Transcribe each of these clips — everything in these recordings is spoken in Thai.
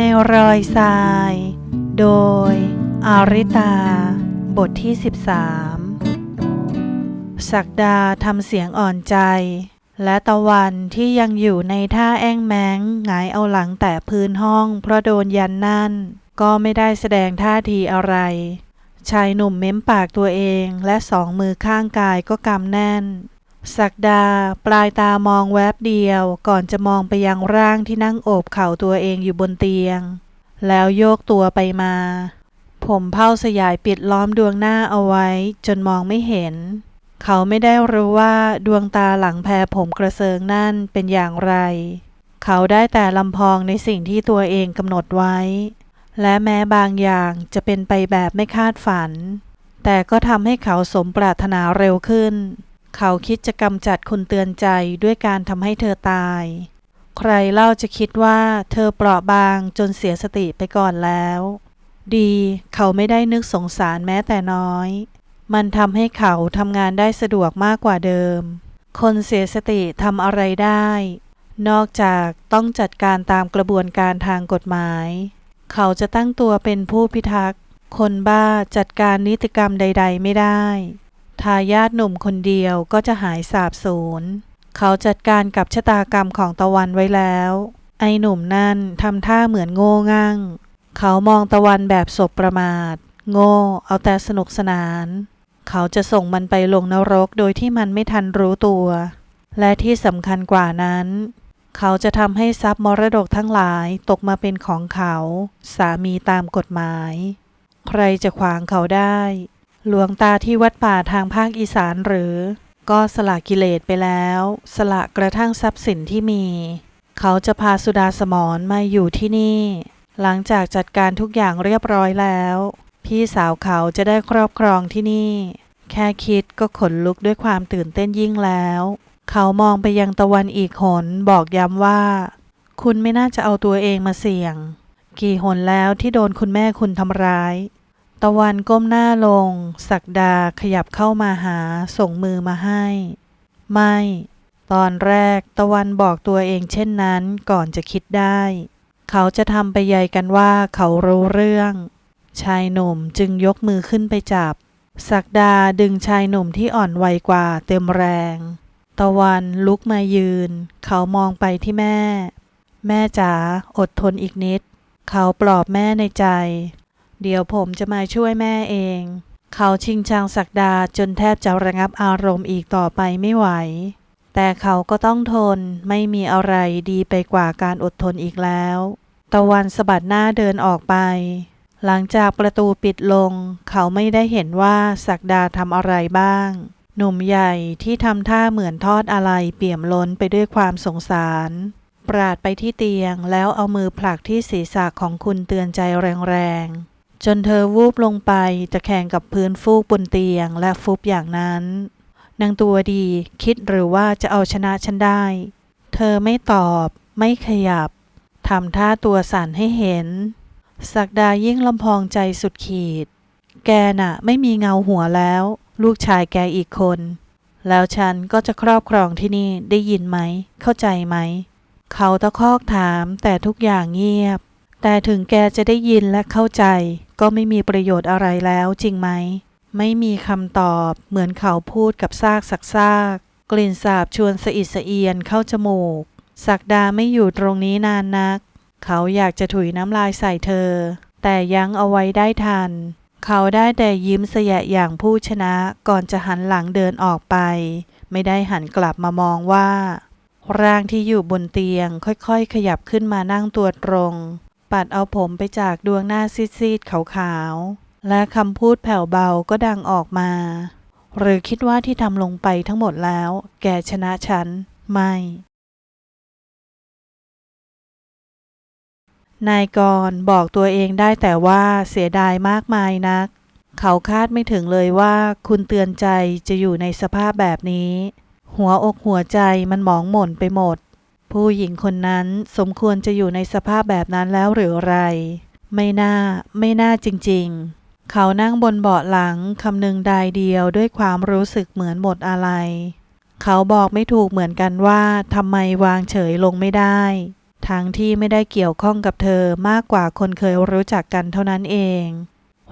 ในรอยทราย โดย อาริตา บทที่ 13 ศักดาทำเสียงอ่อนใจ และตะวันที่ยังอยู่ในท่าแอ้งแมงหงายเอาหลังแตะพื้นห้องเพราะโดนยันนั่น ก็ไม่ได้แสดงท่าทีอะไร ชายหนุ่มเม้มปากตัวเองและสองมือข้างกายก็กำแน่น ศักดา ปลายตามองแวบเดียว ก่อนจะมองไปยังร่างที่นั่งโอบเข่าตัวเองอยู่บนเตียง แล้วโยกตัวไปมา ผมเผ้าสยายปิดล้อมดวงหน้าเอาไว้ จนมองไม่เห็น เขาไม่ได้รู้ว่าดวงตาหลังแพรผมกระเซิงนั่นเป็นอย่างไร เขาได้แต่ลำพองในสิ่งที่ตัวเองกำหนดไว้ และแม้บางอย่างจะเป็นไปแบบไม่คาดฝัน แต่ก็ทำให้เขาสมปรารถนาเร็วขึ้น เขาคิดจะกำจัดคุณเตือนใจด้วยการทำให้เธอตาย ใครเล่าจะคิดว่าเธอเปราะบางจนเสียสติไปก่อนแล้ว ดีเขาไม่ได้นึกสงสารแม้แต่น้อย มันทำให้เขาทำงานได้สะดวกมากกว่าเดิม คนเสียสติทำอะไรได้ นอกจากต้องจัดการตามกระบวนการทางกฎหมาย เขาจะตั้งตัวเป็นผู้พิทักษ์ คนบ้าจัดการนิติกรรมใด ๆ ไม่ได้ ทายาทหนุ่มคนเดียวก็จะหายสาบสูญ เขาจัดการกับชะตากรรมของตะวันไว้แล้ว ไอ้หนุ่มนั่นทำท่าเหมือนโง่งั่ง เขามองตะวันแบบสบประมาท โง่เอาแต่สนุกสนาน เขาจะส่งมันไปลงนรกโดยที่มันไม่ทันรู้ตัว และที่สำคัญกว่านั้น เขาจะทำให้ทรัพย์มรดกทั้งหลายตกมาเป็นของเขา สามีตามกฎหมาย ใครจะขวางเขาได้ หลวงตาที่วัดป่าทางภาคอีสานหรือ ก็สละกิเลสไปแล้ว สละกระทั่งทรัพย์สินที่มี เขาจะพาสุดาสมรมาอยู่ที่นี่ หลังจากจัดการทุกอย่างเรียบร้อยแล้ว พี่สาวเขาจะได้ครอบครองที่นี่ แค่คิดก็ขนลุกด้วยความตื่นเต้นยิ่งแล้ว เขามองไปยังตะวันอีกหนบอกย้ำว่า คุณไม่น่าจะเอาตัวเองมาเสี่ยง กี่หนแล้วที่โดนคุณแม่คุณทำร้าย ตะวันก้มหน้าลง ศักดาขยับเข้ามาหา ส่งมือมาให้ ไม่ ตอนแรกตะวันบอกตัวเองเช่นนั้นก่อนจะคิดได้ เขาจะทำไปใยกันว่าเขารู้เรื่อง ชายหนุ่มจึงยกมือขึ้นไปจับ ศักดาดึงชายหนุ่มที่อ่อนวัยกว่าเต็มแรง ตะวันลุกมายืน เขามองไปที่แม่ แม่จ๋าอดทนอีกนิด เขาปลอบแม่ในใจ เดี๋ยวผมจะมาช่วยแม่เอง เขาชิงชังศักดาจนแทบจะระงับอารมณ์อีกต่อไปไม่ไหว แต่เขาก็ต้องทนไม่มีอะไรดีไปกว่าการอดทนอีกแล้ว ตะวันสะบัดหน้าเดินออกไป หลังจากประตูปิดลง เขาไม่ได้เห็นว่าศักดาทำอะไรบ้าง หนุ่มใหญ่ที่ทำท่าเหมือนทอดอะไรเปี่ยมล้นไปด้วยความสงสารปราดไปที่เตียงแล้วเอามือผลักที่ศีรษะของคุณเตือนใจแรง จนเธอวูบลงไปตะแคงกับพื้นฟูกบนเตียงและฟุบอย่างนั้น นางตัวดีคิดหรือว่าจะเอาชนะฉันได้ เธอไม่ตอบไม่ขยับทำท่าตัวสั่นให้เห็นศักดายิ่งลำพองใจสุดขีด แกน่ะไม่มีเงาหัวแล้ว ลูกชายแกอีกคน แล้วฉันก็จะครอบครองที่นี่ได้ยินไหม เข้าใจไหม เขาตะคอกถามแต่ทุกอย่างเงียบ แต่ถึงแกจะได้ยินและเข้าใจ ก็ไม่มีประโยชน์อะไรแล้วจริงไหม ไม่มีคำตอบเหมือนเขาพูดกับซากสักซาก กลิ่นสาบชวนสะอิดสะเอียนเข้าจมูกศักดาไม่อยู่ตรงนี้นานนัก เขาอยากจะถุยน้ำลายใส่เธอ แต่ยั้งเอาไว้ได้ทัน เขาได้แต่ยิ้มเสยะอย่างผู้ชนะก่อนจะหันหลังเดินออกไป ไม่ได้หันกลับมามองว่า ร่างที่อยู่บนเตียงค่อยๆ ขยับขึ้นมานั่งตัวตรง ปัดเอาผมไปจากดวงหน้าซีดๆขาวๆ และคำพูดแผ่วเบาก็ดังออกมา หรือคิดว่าที่ทำลงไปทั้งหมดแล้ว แกชนะฉัน ไม่ นายกรบอกตัวเองได้แต่ว่าเสียดายมากมายนัก เขาคาดไม่ถึงเลยว่าคุณเตือนใจจะอยู่ในสภาพแบบนี้ หัวอกหัวใจมันหมองหม่นไปหมด ผู้หญิงคนนั้นสมควรจะอยู่ในสภาพแบบนั้นแล้วหรือไร ไม่น่า ไม่น่าจริงๆ เขานั่งบนเบาะหลังคำนึงใดเดียวด้วยความรู้สึกเหมือนหมดอะไร เขาบอกไม่ถูกเหมือนกันว่าทำไมวางเฉยลงไม่ได้ ทั้งที่ไม่ได้เกี่ยวข้องกับเธอมากกว่าคนเคยรู้จักกันเท่านั้นเอง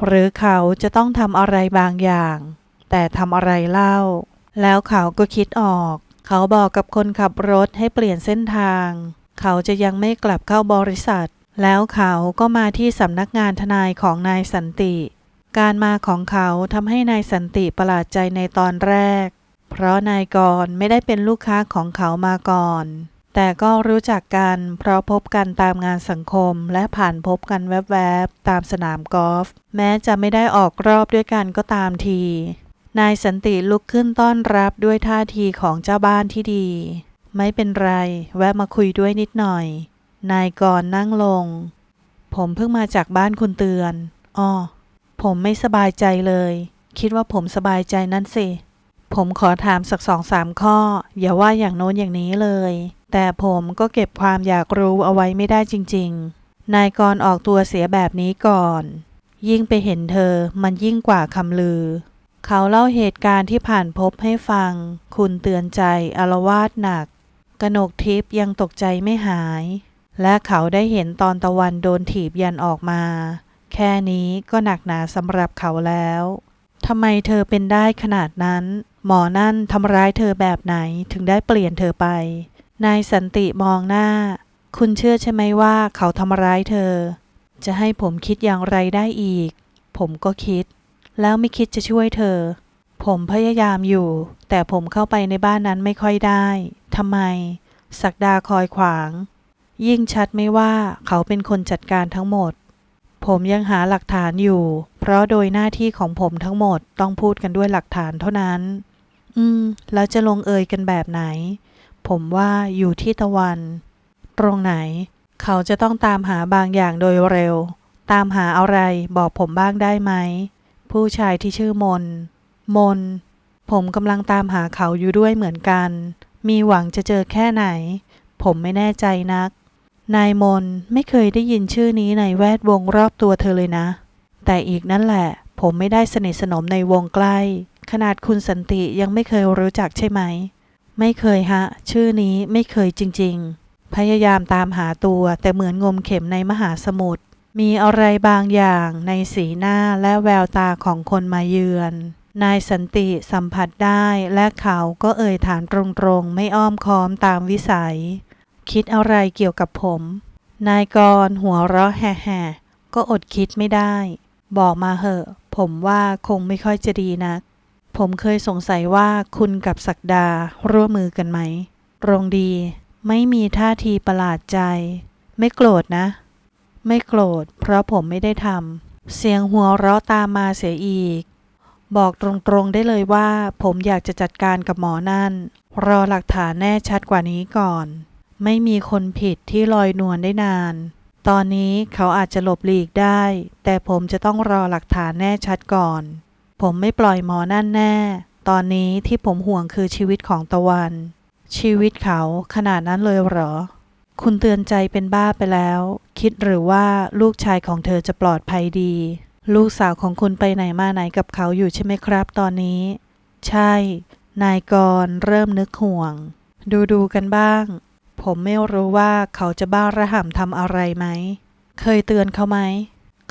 หรือเขาจะต้องทำอะไรบางอย่าง แต่ทำอะไรเล่า แล้วเขาก็คิดออก เขาบอกกับคนขับรถให้เปลี่ยนเส้นทาง เขาจะยังไม่กลับเข้าบริษัท แล้วเขาก็มาที่สำนักงานทนายของนายสันติ การมาของเขาทำให้นายสันติประหลาดใจในตอนแรก เพราะนายกรไม่ได้เป็นลูกค้าของเขามาก่อน แต่ก็รู้จักกันเพราะพบกันตามงานสังคมและผ่านพบกันแวบๆตามสนามกอล์ฟแม้จะไม่ได้ออกรอบด้วยกันก็ตามที นายสันติลุกขึ้นต้อนรับด้วยท่าทีของเจ้าบ้านที่ดี ไม่เป็นไร แวะมาคุยด้วยนิดหน่อย นายกรนั่งลง ผมเพิ่งมาจากบ้านคุณเตือนอ้อผมไม่สบายใจเลย คิดว่าผมสบายใจนั่นสิ ผมขอถามสักสองสามข้อ อย่าว่าอย่างโน้นอย่างนี้เลย แต่ผมก็เก็บความอยากรู้เอาไว้ไม่ได้จริง ๆ นายกรออกตัวเสียแบบนี้ก่อน ยิ่งไปเห็นเธอมันยิ่งกว่าคำลือ เขาเล่าเหตุการณ์ที่ผ่านพบให้ฟัง คุณเตือนใจอารวาสหนัก กนกทิพย์ยังตกใจไม่หาย และเขาได้เห็นตอนตะวันโดนถีบยันออกมา แค่นี้ก็หนักหนาสำหรับเขาแล้วทำไมเธอเป็นได้ขนาดนั้น หมอนั่นทำร้ายเธอแบบไหนถึงได้เปลี่ยนเธอไป นายสันติมองหน้า คุณเชื่อใช่ไหมว่าเขาทำร้ายเธอ จะให้ผมคิดอย่างไรได้อีก ผมก็คิด แล้วไม่คิดจะช่วยเธอ ผมพยายามอยู่ แต่ผมเข้าไปในบ้านนั้นไม่ค่อยได้ทำไม ศักดาคอยขวาง ยิ่งชัดไม่ว่าเขาเป็นคนจัดการทั้งหมด ผมยังหาหลักฐานอยู่ เพราะโดยหน้าที่ของผมทั้งหมดต้องพูดกันด้วยหลักฐานเท่านั้น อืม แล้วจะลงเอยกันแบบไหน ผมว่าอยู่ที่ตะวัน ตรงไหน เขาจะต้องตามหาบางอย่างโดยเร็ว ตามหาอะไรบอกผมบ้างได้ไหม ผู้ชายที่ชื่อมน มน ผมกำลังตามหาเขาอยู่ด้วยเหมือนกัน มีหวังจะเจอแค่ไหน ผมไม่แน่ใจนัก นายมนไม่เคยได้ยินชื่อนี้ในแวดวงรอบตัวเธอเลยนะ แต่อีกนั่นแหละ ผมไม่ได้สนิทสนมในวงใกล้ ขนาดคุณสันติยังไม่เคยรู้จักใช่ไหม ไม่เคยฮะ ชื่อนี้ไม่เคยจริงๆ พยายามตามหาตัวแต่เหมือนงมเข็มในมหาสมุทร มีอะไรบางอย่างในสีหน้าและแววตาของคนมาเยือน นายสันติสัมผัสได้และเขาก็เอ่ยถามตรงๆ ไม่อ้อมค้อมตามวิสัย คิดอะไรเกี่ยวกับผม นายกรหัวเราะแห่ๆก็อดคิดไม่ได้ บอกมาเหอะ ผมว่าคงไม่ค่อยจะดีนัก ผมเคยสงสัยว่าคุณกับศักดาร่วมมือกันไหม ตรงดี ไม่มีท่าทีประหลาดใจ ไม่โกรธนะ ไม่โกรธ เพราะผมไม่ได้ทำ เสียงหัวเราะตามมาเสียอีก บอกตรงๆได้เลยว่า ผมอยากจะจัดการกับหมอนั่น รอหลักฐานแน่ชัดกว่านี้ก่อน ไม่มีคนผิดที่ลอยนวลได้นาน ตอนนี้เขาอาจจะหลบหลีกได้ แต่ผมจะต้องรอหลักฐานแน่ชัดก่อน ผมไม่ปล่อยหมอนั่นแน่ ตอนนี้ที่ผมห่วงคือชีวิตของตะวัน ชีวิตเขาขนาดนั้นเลยเหรอ คุณเตือนใจเป็นบ้าไปแล้ว คิดหรือว่าลูกชายของเธอจะปลอดภัยดี ลูกสาวของคุณไปไหนมาไหนกับเขาอยู่ใช่ไหมครับตอนนี้ ใช่ นายกรเริ่มนึกห่วง ดูดูกันบ้าง ผมไม่รู้ว่าเขาจะบ้าระห่ำทำอะไรไหม เคยเตือนเขาไหม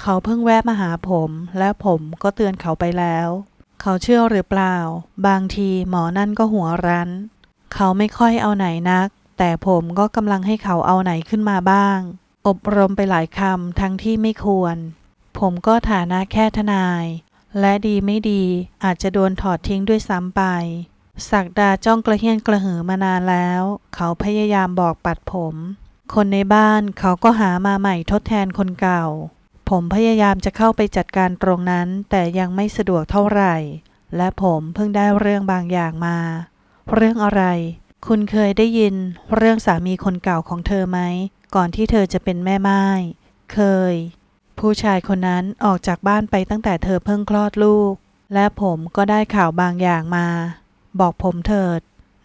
เขาเพิ่งแวะมาหาผม และผมก็เตือนเขาไปแล้ว เขาเชื่อหรือเปล่า บางทีหมอนั่นก็หัวรั้น เขาไม่ค่อยเอาไหนนัก แต่ผมก็กำลังให้เขาเอาไหนขึ้นมาบ้าง อบรมไปหลายคำทั้งที่ไม่ควร ผมก็ฐานะแค่ทนาย และดีไม่ดีอาจจะโดนถอดทิ้งด้วยซ้ำไป ศักดาจ้องกระเฮียนกระหือมานานแล้ว เขาพยายามบอกปัดผม คนในบ้านเขาก็หามาใหม่ทดแทนคนเก่า ผมพยายามจะเข้าไปจัดการตรงนั้น แต่ยังไม่สะดวกเท่าไหร่ และผมเพิ่งได้เรื่องบางอย่างมา เรื่องอะไร คุณเคยได้ยินเรื่องสามีคนเก่าของเธอไหม ก่อนที่เธอจะเป็นแม่ไม้เคย ผู้ชายคนนั้นออกจากบ้านไปตั้งแต่เธอเพิ่งคลอดลูก และผมก็ได้ข่าวบางอย่างมา บอกผมเถิด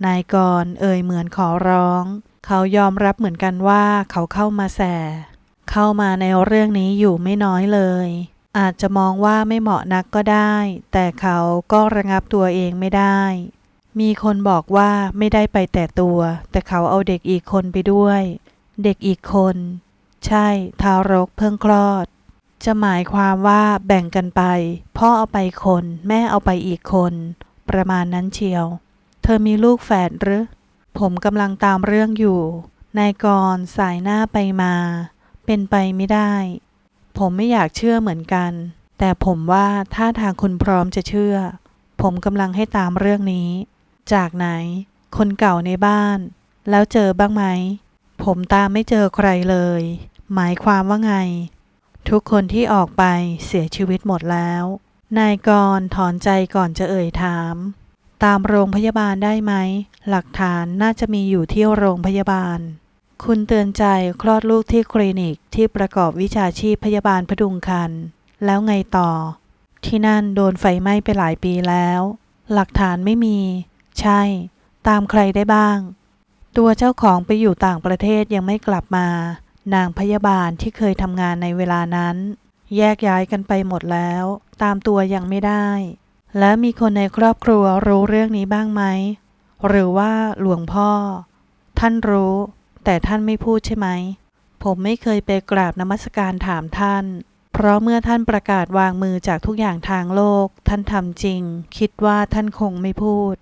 นายกรเอ่ยเหมือนขอร้อง เขายอมรับเหมือนกันว่าเขาเข้ามาแส เข้ามาในเรื่องนี้อยู่ไม่น้อยเลย อาจจะมองว่าไม่เหมาะนักก็ได้ แต่เขาก็ระงับตัวเองไม่ได้ มีคนบอกว่าไม่ได้ไปแต่ตัว แต่เขาเอาเด็กอีกคนไปด้วย เด็กอีกคน ใช่ ทารกเพิ่งคลอด จะหมายความว่าแบ่งกันไป พ่อเอาไปคน แม่เอาไปอีกคน ประมาณนั้นเชียว เธอมีลูกแฝดหรือ ผมกำลังตามเรื่องอยู่ นายกรสายหน้าไปมา เป็นไปไม่ได้ ผมไม่อยากเชื่อเหมือนกัน แต่ผมว่าถ้าทางคุณพร้อมจะเชื่อ ผมกำลังให้ตามเรื่องนี้ จากไหน คนเก่าในบ้าน แล้วเจอบ้างไหม ผมตามไม่เจอใครเลย หมายความว่าไง ทุกคนที่ออกไปเสียชีวิตหมดแล้ว นายกรถอนใจก่อนจะเอ่ยถาม ตามโรงพยาบาลได้ไหม หลักฐานน่าจะมีอยู่ที่โรงพยาบาล คุณเตือนใจคลอดลูกที่คลินิกที่ประกอบวิชาชีพพยาบาลพดุงคัน แล้วไงต่อ ที่นั่นโดนไฟไหม้ไปหลายปีแล้วหลักฐานไม่มี ใช่ ตามใครได้บ้าง ตัวเจ้าของไปอยู่ต่างประเทศยังไม่กลับมา นางพยาบาลที่เคยทำงานในเวลานั้น แยกย้ายกันไปหมดแล้ว ตามตัวยังไม่ได้ และมีคนในครอบครัวรู้เรื่องนี้บ้างไหม หรือว่าหลวงพ่อ ท่านรู้ แต่ท่านไม่พูดใช่ไหม ผมไม่เคยไปกราบนมัสการถามท่านเพราะเมื่อท่านประกาศวางมือจากทุกอย่างทางโลก ท่านทำจริง คิดว่าท่านคงไม่พูด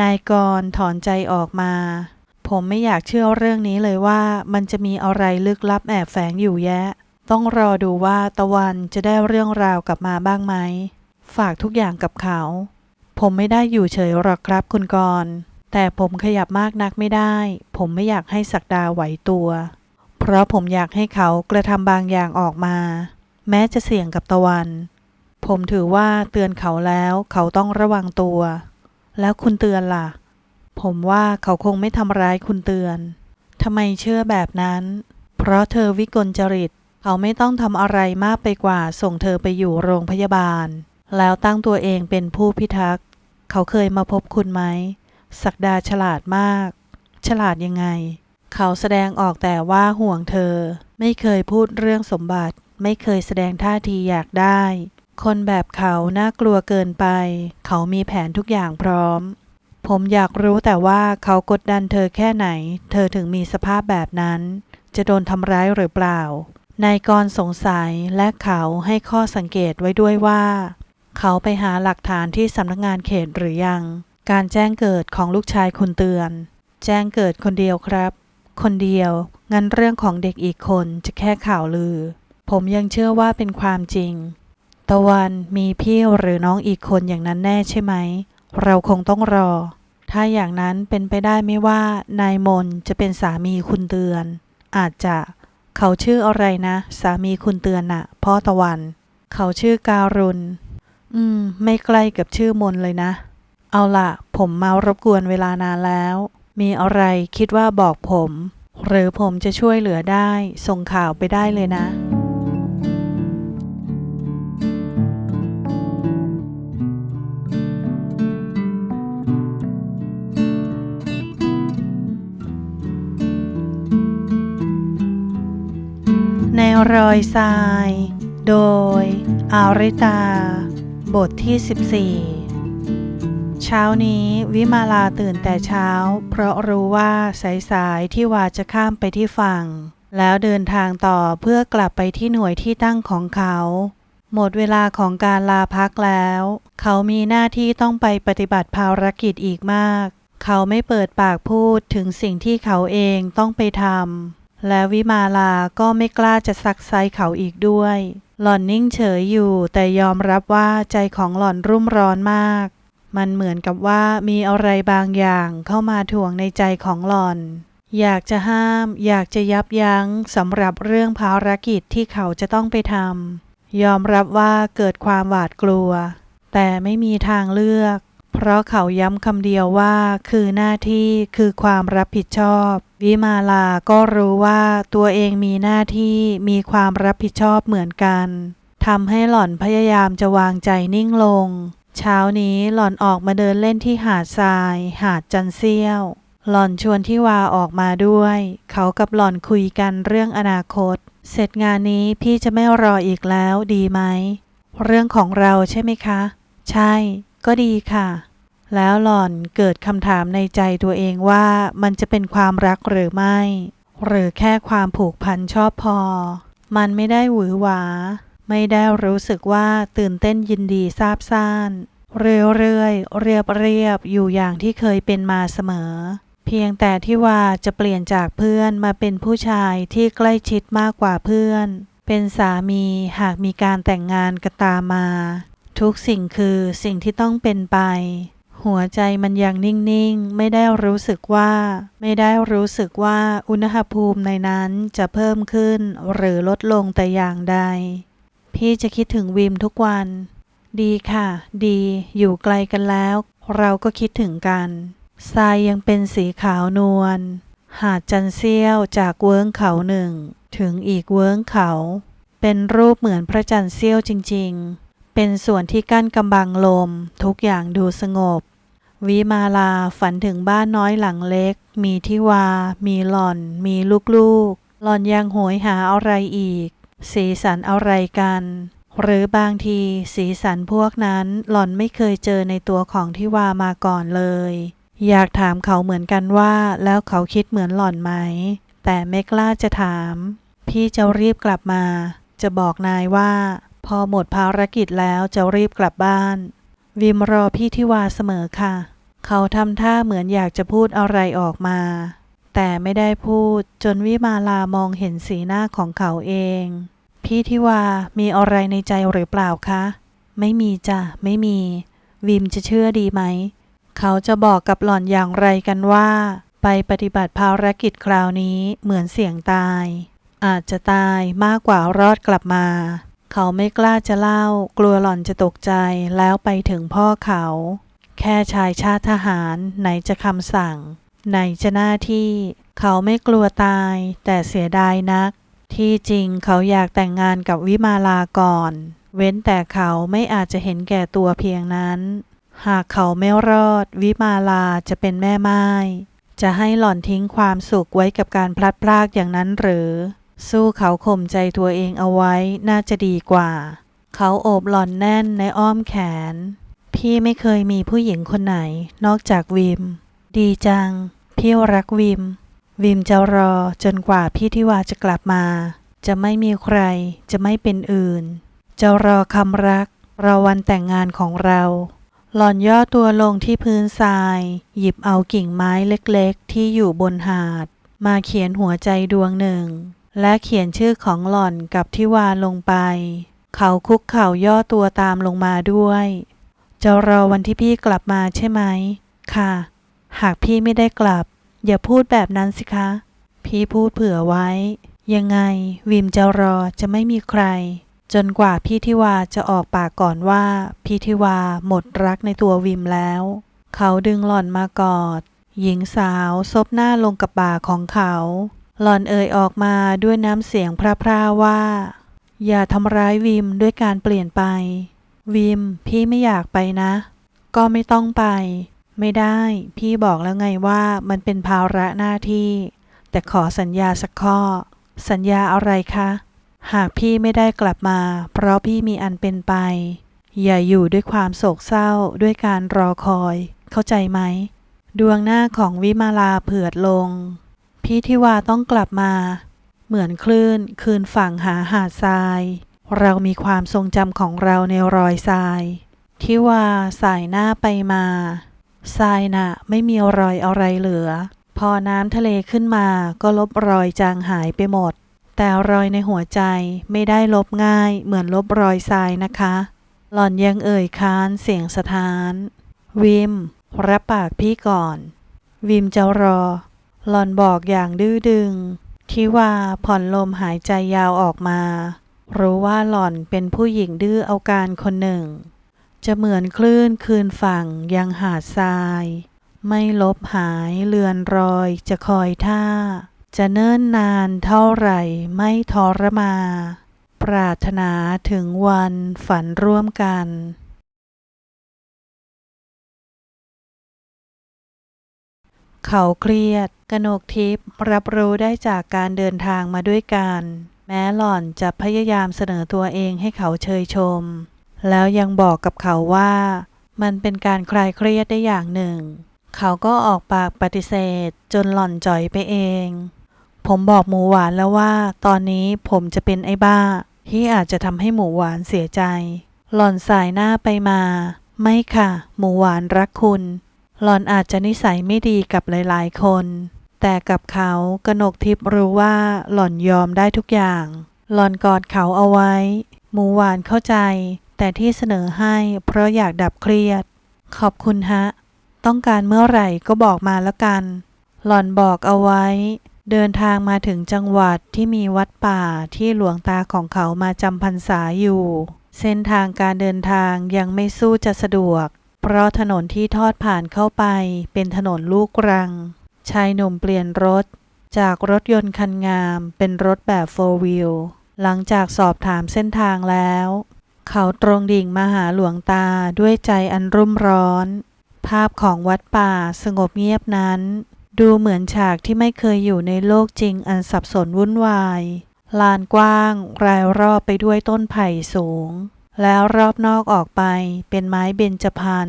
นายกรถอนใจออกมา ผมไม่อยากเชื่อเรื่องนี้เลยว่ามันจะมีอะไรลึกลับแอบแฝงอยู่แยะ ต้องรอดูว่าตะวันจะได้เรื่องราวกลับมาบ้างไหม ฝากทุกอย่างกับเขา ผมไม่ได้อยู่เฉยหรอกครับคุณกรแต่ผมขยับมากนักไม่ได้ ผมไม่อยากให้สักดาไหวตัว เพราะผมอยากให้เขากระทำบางอย่างออกมา แม้จะเสี่ยงกับตะวัน ผมถือว่าเตือนเขาแล้วเขาต้องระวังตัว แล้วคุณเตือนล่ะ ผมว่าเขาคงไม่ทำร้ายคุณเตือน ทำไมเชื่อแบบนั้น เพราะเธอวิกลจริต เขาไม่ต้องทำอะไรมากไปกว่าส่งเธอไปอยู่โรงพยาบาล แล้วตั้งตัวเองเป็นผู้พิทักษ์ เขาเคยมาพบคุณไหม ศักดาฉลาดมาก ฉลาดยังไง เขาแสดงออกแต่ว่าห่วงเธอ ไม่เคยพูดเรื่องสมบัติ ไม่เคยแสดงท่าทีอยากได้ คนแบบเขาน่ากลัวเกินไป เขามีแผนทุกอย่างพร้อม ผมอยากรู้แต่ว่าเขากดดันเธอแค่ไหน เธอถึงมีสภาพแบบนั้น จะโดนทำร้ายหรือเปล่านายกรสงสัยและเขาให้ข้อสังเกตไว้ด้วยว่า เขาไปหาหลักฐานที่สำนักงานเขตหรือยัง การแจ้งเกิดของลูกชายคุณเตือน แจ้งเกิดคนเดียวครับ คนเดียว งั้นเรื่องของเด็กอีกคนจะแค่ข่าวลือ ผมยังเชื่อว่าเป็นความจริง ตะวันมีพี่หรือน้องอีกคนอย่างนั้นแน่ใช่ไหม เราคงต้องรอ ถ้าอย่างนั้นเป็นไปได้ไหมว่านายมนจะเป็นสามีคุณเตือน อาจจะเขาชื่ออะไรนะ สามีคุณเตือนน่ะ พ่อตะวัน เขาชื่อการุณ อืม ไม่ใกล้กับชื่อมนเลยนะ เอาละผมมารบกวนเวลานานแล้ว มีอะไรคิดว่าบอกผม หรือผมจะช่วยเหลือได้ ส่งข่าวไปได้เลยนะ รอยทราย โดย อาริตา บทที่ 14 เช้านี้วิมาลาตื่นแต่เช้า เพราะรู้ว่าสายๆที่วาจะข้ามไปที่ฝั่ง แล้วเดินทางต่อเพื่อกลับไปที่หน่วยที่ตั้งของเขา หมดเวลาของการลาพักแล้ว เขามีหน้าที่ต้องไปปฏิบัติภารกิจอีกมาก เขาไม่เปิดปากพูดถึงสิ่งที่เขาเองต้องไปทำ และวิมาลาก็ไม่กล้าจะซักไซเขาอีกด้วย หล่อนนิ่งเฉยอยู่แต่ยอมรับว่าใจของหล่อนรุ่มร้อนมาก มันเหมือนกับว่ามีอะไรบางอย่างเข้ามาถ่วงในใจของหล่อน อยากจะห้าม อยากจะยับยั้งสำหรับเรื่องภารกิจที่เขาจะต้องไปทำยอมรับว่าเกิดความหวาดกลัว แต่ไม่มีทางเลือก เพราะเขาย้ำคำเดียวว่าคือหน้าที่คือความรับผิดชอบ วิมาลาก็รู้ว่าตัวเองมีหน้าที่มีความรับผิดชอบเหมือนกันทำให้หล่อนพยายามจะวางใจนิ่งลง เช้านี้หล่อนออกมาเดินเล่นที่หาดทราย หาดจันเซียว หล่อนชวนที่วาออกมาด้วย เขากับหล่อนคุยกันเรื่องอนาคต เสร็จงานนี้พี่จะไม่รออีกแล้วดีไหม เรื่องของเราใช่ไหมคะ ใช่ ก็ดีค่ะ แล้วหล่อนเกิดคำถามในใจตัวเองว่ามันจะเป็นความรักหรือไม่ หรือแค่ความผูกพันชอบพอ มันไม่ได้หวือหวา ไม่ได้รู้สึกว่าตื่นเต้นยินดีซาบซ่าน เรื่อยๆเรียบเรียบอยู่อย่างที่เคยเป็นมาเสมอ เพียงแต่ที่ว่าจะเปลี่ยนจากเพื่อนมาเป็นผู้ชายที่ใกล้ชิดมากกว่าเพื่อน เป็นสามีหากมีการแต่งงานก็ตามมา ทุกสิ่งคือสิ่งที่ต้องเป็นไป หัวใจมันยังนิ่งๆ ไม่ได้รู้สึกว่า ไม่ได้รู้สึกว่าอุณหภูมิในนั้นจะเพิ่มขึ้นหรือลดลงแต่อย่างใด พี่จะคิดถึงวิมทุกวัน ดีค่ะ ดีอยู่ไกลกันแล้ว เราก็คิดถึงกันทรายยังเป็นสีขาวนวลหาดจันเซียวจากเวิ้งเขาหนึ่ง ถึงอีกเวิ้งเขา เป็นรูปเหมือนพระจันทร์เสี้ยวจริง ๆ เป็นส่วนที่กั้นกำบังลม ทุกอย่างดูสงบ วิมาลาฝันถึงบ้านน้อยหลังเล็ก มีทิวา มีหล่อน มีลูกๆ หล่อนยังโหยหาอะไรอีก สีสันอะไรกัน หรือบางทีสีสันพวกนั้นหล่อนไม่เคยเจอในตัวของทิวามาก่อนเลย อยากถามเขาเหมือนกันว่าแล้วเขาคิดเหมือนหล่อนไหม แต่ไม่กล้าจะถาม พี่จะรีบกลับมา จะบอกนายว่า พอหมดภารกิจแล้วจะรีบกลับบ้าน วิมรอพี่ทิวาเสมอค่ะ เขาทำท่าเหมือนอยากจะพูดอะไรออกมา แต่ไม่ได้พูดจนวิมาลามองเห็นสีหน้าของเขาเอง พี่ทิวามีอะไรในใจหรือเปล่าคะ ไม่มีจ้ะไม่มี วิมจะเชื่อดีไหม เขาจะบอกกับหล่อนอย่างไรกันว่า ไปปฏิบัติภารกิจคราวนี้เหมือนเสี่ยงตาย อาจจะตายมากกว่ารอดกลับมา เขาไม่กล้าจะเล่า กลัวหล่อนจะตกใจแล้วไปถึงพ่อเขา แค่ชายชาติทหารไหนจะคำสั่ง ไหนจะหน้าที่ เขาไม่กลัวตาย แต่เสียดายนัก ที่จริงเขาอยากแต่งงานกับวิมาลาก่อน เว้นแต่เขาไม่อาจจะเห็นแก่ตัวเพียงนั้น หากเขาไม่รอด วิมาลาจะเป็นแม่ไม้จะให้หล่อนทิ้งความสุขไว้กับการพลัดพรากอย่างนั้นหรือ สู้เขาข่มใจตัวเองเอาไว้น่าจะดีกว่า เขาโอบหล่อนแน่นในอ้อมแขน พี่ไม่เคยมีผู้หญิงคนไหน นอกจากวิม ดีจัง พี่รักวิม วิมจะรอจนกว่าพี่ทิวาจะกลับมา จะไม่มีใคร จะไม่เป็นอื่น จะรอคำรัก รอวันแต่งงานของเรา หล่อนย่อตัวลงที่พื้นทราย หยิบเอากิ่งไม้เล็กๆ ที่อยู่บนหาด มาเขียนหัวใจดวงหนึ่ง และเขียนชื่อของหล่อนกับทิวาลงไป เขาคุกเข่าย่อตัวตามลงมาด้วย จะรอวันที่พี่กลับมาใช่ไหม ค่ะ หากพี่ไม่ได้กลับ อย่าพูดแบบนั้นสิคะ พี่พูดเผื่อไว้ ยังไงวิมจะรอจะไม่มีใคร จนกว่าพี่ทิวาจะออกปากก่อนว่า พี่ทิวาหมดรักในตัววิมแล้ว เขาดึงหล่อนมากอด หญิงสาวซบหน้าลงกับบ่าของเขา หล่อนเอ่ยออกมาด้วยน้ำเสียงพร่าๆว่า อย่าทำร้ายวิมด้วยการเปลี่ยนไป วิม พี่ไม่อยากไปนะ ก็ไม่ต้องไป ไม่ได้ พี่บอกแล้วไงว่ามันเป็นภาระหน้าที่ แต่ขอสัญญาสักข้อ สัญญาอะไรคะ หากพี่ไม่ได้กลับมา เพราะพี่มีอันเป็นไป อย่าอยู่ด้วยความโศกเศร้าด้วยการรอคอย เข้าใจไหม ดวงหน้าของวิมาลาเผือดลง พี่ทิวาต้องกลับมา เหมือนคลื่นคืนฝั่งหาหาดทราย เรามีความทรงจำของเราในรอยทราย ทิวาสายหน้าไปมาทรายน่ะไม่มีรอยอะไรเหลือ พอน้ำทะเลขึ้นมาก็ลบรอยจางหายไปหมด แต่รอยในหัวใจไม่ได้ลบง่ายเหมือนลบรอยทรายนะคะ หล่อนยังเอ่ยค้านเสียงสะท้าน วิมรับปากพี่ก่อน วิมจะรอ หล่อนบอกอย่างดื้อดึงที่ว่าผ่อนลมหายใจยาวออกมา รู้ว่าหล่อนเป็นผู้หญิงดื้อเอาการคนหนึ่ง จะเหมือนคลื่นคืนฝั่งยังหาดทราย ไม่ลบหายเลือนรอยจะคอยท่า จะเนิ่นนานเท่าไหร่ไม่ทรมา ปรารถนาถึงวันฝันร่วมกัน เขาเครียด กนกทิพย์รับรู้ได้จากการเดินทางมาด้วยกัน แม้หล่อนจะพยายามเสนอตัวเองให้เขาเชยชม แล้วยังบอกกับเขาว่า มันเป็นการคลายเครียดได้อย่างหนึ่ง เขาก็ออกปากปฏิเสธ จนหล่อนจ่อยไปเอง ผมบอกหมูหวานแล้วว่า ตอนนี้ผมจะเป็นไอ้บ้า ที่อาจจะทำให้หมูหวานเสียใจ หล่อนสายหน้าไปมา ไม่ค่ะ หมูหวานรักคุณ หล่อนอาจจะนิสัยไม่ดีกับหลายๆ คน แต่กับเขากนกทิพย์รู้ว่าหล่อนยอมได้ทุกอย่าง หล่อนกอดเขาเอาไว้ หมูหวานเข้าใจ แต่ที่เสนอให้เพราะอยากดับเครียด ขอบคุณฮะ ต้องการเมื่อไหร่ก็บอกมาแล้วกัน หล่อนบอกเอาไว้ เดินทางมาถึงจังหวัดที่มีวัดป่าที่หลวงตาของเขามาจำพรรษาอยู่ เส้นทางการเดินทางยังไม่สู้จะสะดวก เพราะถนนที่ทอดผ่านเข้าไปเป็นถนนลูกรัง ชายหนุ่มเปลี่ยนรถ จากรถยนต์คันงามเป็นรถแบบโฟร์วิลหลังจากสอบถามเส้นทางแล้ว เขาตรงดิ่งมาหาหลวงตาด้วยใจอันรุ่มร้อน ภาพของวัดป่าสงบเงียบนั้น ดูเหมือนฉากที่ไม่เคยอยู่ในโลกจริงอันสับสนวุ่นวาย ลานกว้างรายรอบไปด้วยต้นไผ่สูง แล้วรอบนอกออกไปเป็นไม้เบญจพรรณ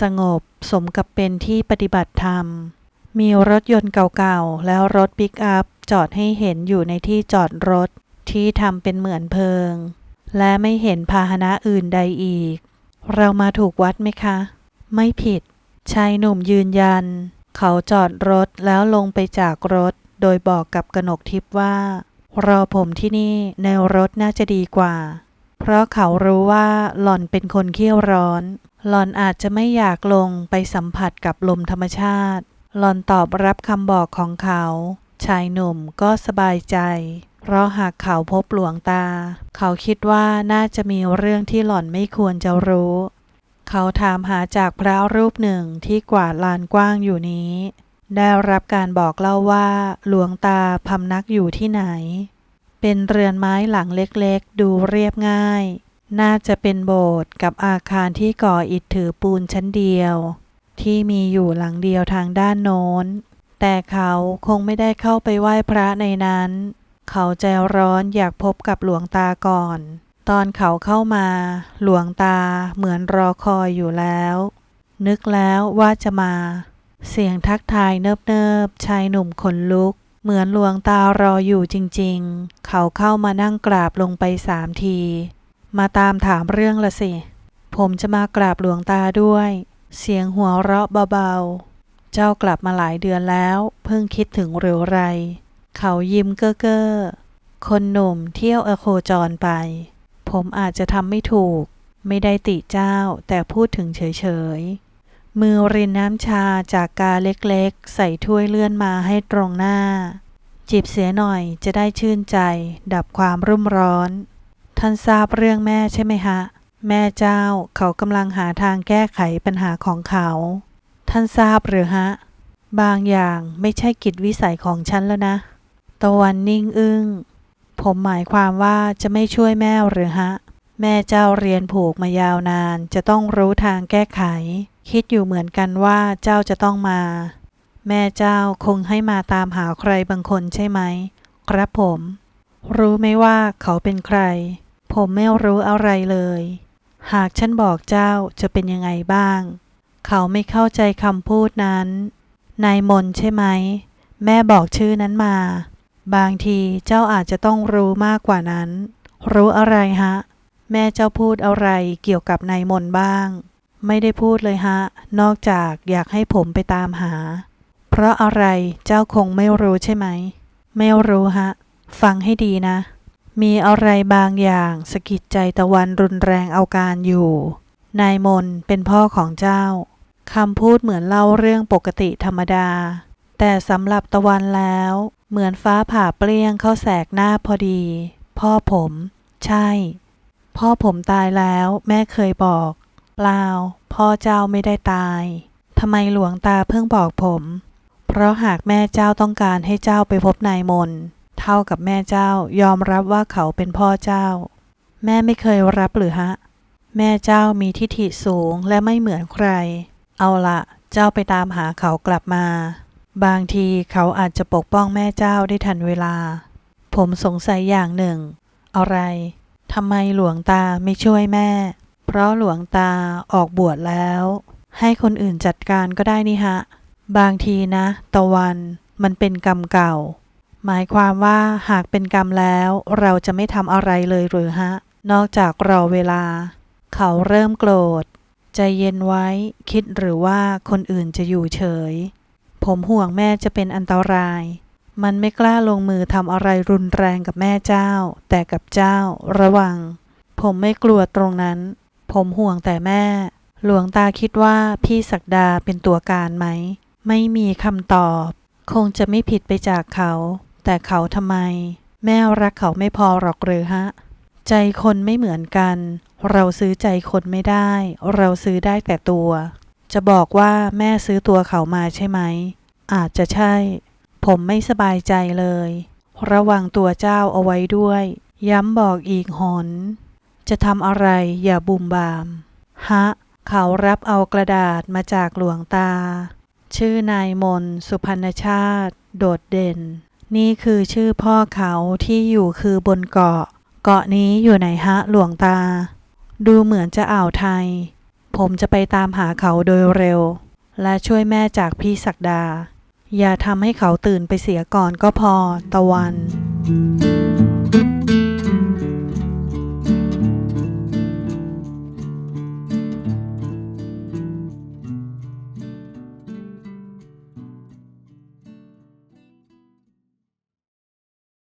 สงบสมกับเป็นที่ปฏิบัติธรรม มีรถยนต์เก่าๆ แล้วรถปิกอัพจอดให้เห็นอยู่ในที่จอดรถที่ทำเป็นเหมือนเพิง และไม่เห็นพาหนะอื่นใดอีก เรามาถูกวัดไหมคะ ไม่ผิด ชายหนุ่มยืนยัน เขาจอดรถแล้วลงไปจากรถ โดยบอกกับกนกทิพย์ว่า รอผมที่นี่ในรถน่าจะดีกว่า เพราะเขารู้ว่าหล่อนเป็นคนเขี้ยวร้อน หล่อนอาจจะไม่อยากลงไปสัมผัสกับลมธรรมชาติ หล่อนตอบรับคำบอกของเขา ชายหนุ่มก็สบายใจ เพราะหากเขาพบหลวงตา เขาคิดว่าน่าจะมีเรื่องที่หล่อนไม่ควรจะรู้ เขาถามหาจากพระรูปหนึ่งที่กวาดลานกว้างอยู่นี้ ได้รับการบอกเล่าว่าหลวงตาพำนักอยู่ที่ไหน เป็นเรือนไม้หลังเล็กๆ ดูเรียบง่าย น่าจะเป็นโบสถ์กับอาคารที่ก่ออิฐถือปูนชั้นเดียว ที่มีอยู่หลังเดียวทางด้านโน้น แต่เขาคงไม่ได้เข้าไปไหว้พระในนั้น เขาใจร้อนอยากพบกับหลวงตาก่อน ตอนเขาเข้ามา หลวงตาเหมือนรอคอยอยู่แล้ว นึกแล้วว่าจะมา เสียงทักทายเนิบๆชายหนุ่มขนลุก เหมือนหลวงตารออยู่จริงๆ เขาเข้ามานั่งกราบลงไปสามที มาตามถามเรื่องละสิ ผมจะมากราบหลวงตาด้วย เสียงหัวเราะเบาๆ เจ้ากลับมาหลายเดือนแล้ว เพิ่งคิดถึงหรือไร เขายิ้มเก้อเก้อคนหนุ่มเที่ยวอโคจรไป ผมอาจจะทำไม่ถูก ไม่ได้ติเจ้าแต่พูดถึงเฉยๆ มือรินน้ำชาจากกาเล็กๆ ใส่ถ้วยเลื่อนมาให้ตรงหน้าจิบเสียหน่อยจะได้ชื่นใจ ดับความรุ่มร้อน ท่านทราบเรื่องแม่ใช่ไหมฮะ แม่เจ้าเขากำลังหาทางแก้ไขปัญหาของเขา ท่านทราบหรือฮะ บางอย่างไม่ใช่กิจวิสัยของฉันแล้วนะ ตะวันนิ่งอึง้ง ผมหมายความว่าจะไม่ช่วยแม่หรือฮะ แม่เจ้าเรียนผูกมายาวนาน จะต้องรู้ทางแก้ไข คิดอยู่เหมือนกันว่าเจ้าจะต้องมา แม่เจ้าคงให้มาตามหาใครบางคนใช่ไหม ครับผม รู้ไหมว่าเขาเป็นใคร ผมไม่รู้อะไรเลย หากฉันบอกเจ้าจะเป็นยังไงบ้าง เขาไม่เข้าใจคำพูดนั้น นายมนใช่ไหม แม่บอกชื่อนั้นมา บางทีเจ้าอาจจะต้องรู้มากกว่านั้น รู้อะไรฮะ แม่เจ้าพูดอะไรเกี่ยวกับนายมนบ้าง ไม่ได้พูดเลยฮะ นอกจากอยากให้ผมไปตามหา เพราะอะไรเจ้าคงไม่รู้ใช่ไหม ไม่รู้ฮะ ฟังให้ดีนะ มีอะไรบางอย่างสะกิดใจตะวันรุนแรงเอาการอยู่ นายมนเป็นพ่อของเจ้าคำพูดเหมือนเล่าเรื่องปกติธรรมดา แต่สำหรับตะวันแล้ว เหมือนฟ้าผ่าเปรี้ยงเข้าแสกหน้าพอดี พ่อผม ใช่ พ่อผมตายแล้วแม่เคยบอกเปล่าพ่อเจ้าไม่ได้ตายทำไมหลวงตาเพิ่งบอกผม เพราะหากแม่เจ้าต้องการให้เจ้าไปพบนายมน เท่ากับแม่เจ้ายอมรับว่าเขาเป็นพ่อเจ้า แม่ไม่เคยรับหรือฮะ แม่เจ้ามีทิฐิสูงและไม่เหมือนใคร เอาละเจ้าไปตามหาเขากลับมา บางทีเขาอาจจะปกป้องแม่เจ้าได้ทันเวลา ผมสงสัยอย่างหนึ่ง อะไร ทำไมหลวงตาไม่ช่วยแม่ เพราะหลวงตาออกบวชแล้ว ให้คนอื่นจัดการก็ได้นี่ฮะ บางทีนะ ตะวันมันเป็นกรรมเก่า หมายความว่าหากเป็นกรรมแล้วเราจะไม่ทำอะไรเลยหรือฮะ นอกจากรอเวลา เขาเริ่มโกรธ ใจเย็นไว้คิดหรือว่าคนอื่นจะอยู่เฉย ผมห่วงแม่จะเป็นอันตราย มันไม่กล้าลงมือทำอะไรรุนแรงกับแม่เจ้า แต่กับเจ้า ระวัง ผมไม่กลัวตรงนั้น ผมห่วงแต่แม่ หลวงตาคิดว่าพี่ศักดาเป็นตัวการไหม ไม่มีคำตอบ คงจะไม่ผิดไปจากเขา แต่เขาทำไม แม่รักเขาไม่พอหรอกหรือฮะ ใจคนไม่เหมือนกัน เราซื้อใจคนไม่ได้ เราซื้อได้แต่ตัว จะบอกว่าแม่ซื้อตัวเขามาใช่ไหม อาจจะใช่ ผมไม่สบายใจเลย ระวังตัวเจ้าเอาไว้ด้วย ย้ำบอกอีกหน จะทำอะไรอย่าบุมบาม ฮะ เขารับเอากระดาษมาจากหลวงตา ชื่อนายมน สุพรรณชาติ โดดเด่น นี่คือชื่อพ่อเขาที่อยู่คือบนเกาะ เกาะนี้อยู่ไหนฮะหลวงตา ดูเหมือนจะอ่าวไทย ผมจะไปตามหาเขาโดยเร็ว และช่วยแม่จากพี่ศักดา อย่าทำให้เขาตื่นไปเสียก่อนก็พอ ตะวัน